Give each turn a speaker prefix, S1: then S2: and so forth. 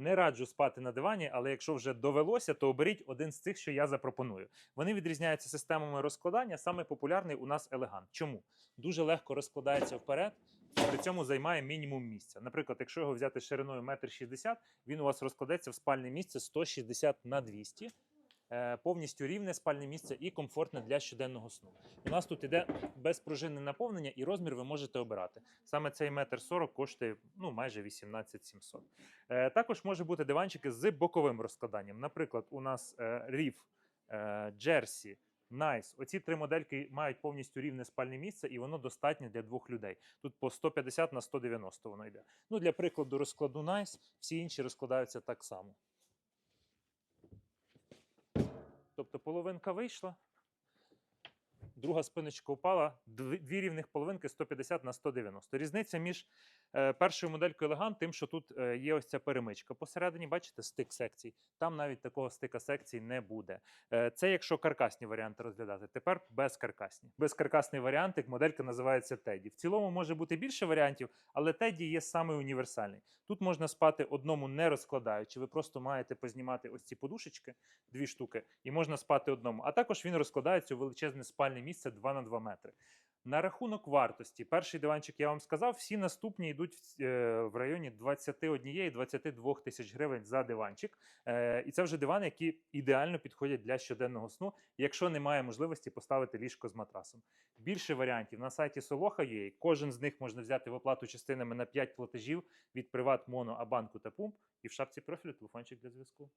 S1: Не раджу спати на дивані, але якщо вже довелося, то оберіть один з цих, що я запропоную. Вони відрізняються системами розкладання. Саме популярний у нас елегант. Чому? Дуже легко розкладається вперед, при цьому займає мінімум місця. Наприклад, якщо його взяти шириною 1,60 м, він у вас розкладеться в спальне місце 160 на 200 е, повністю рівне спальне місце і комфортне для щоденного сну. У нас тут іде безпружинне наповнення, і розмір ви можете обирати. Саме цей метр 40 коштує ну, майже 18 700. Е, Також може бути диванчики з боковим розкладанням. Наприклад, у нас е, е, Джерсі, Найс. Оці три модельки мають повністю рівне спальне місце, і воно достатнє для двох людей. Тут по 150 на 190 воно йде. Ну, для прикладу, розкладу Найс, всі інші розкладаються так само. Тобто половинка вийшла, друга спиночка упала, дві, рівних половинки 150 на 190. Різниця між першою моделькою Elegant тим, що тут е, є ось ця перемичка. Посередині, бачите, стик секцій. Там навіть такого стика секцій не буде. Е, це якщо каркасні варіанти розглядати. Тепер безкаркасні. Безкаркасний варіантик, моделька називається Теді. В цілому може бути більше варіантів, але Теді є саме універсальний. Тут можна спати одному не розкладаючи. Ви просто маєте познімати ось ці подушечки, дві штуки, і можна спати одному. А також він розкладається у величезне спальне місце 2 на 2 метри. На рахунок вартості, перший диванчик я вам сказав, всі наступні йдуть в, е, районі 21-22 тисяч гривень за диванчик. Е, і це вже дивани, які ідеально підходять для щоденного сну, якщо немає можливості поставити ліжко з матрасом. Більше варіантів на сайті є. Кожен з них можна взяти в оплату частинами на 5 платежів від Приват, Моно, Абанку та Пумп. І в шапці профілю телефончик для зв'язку.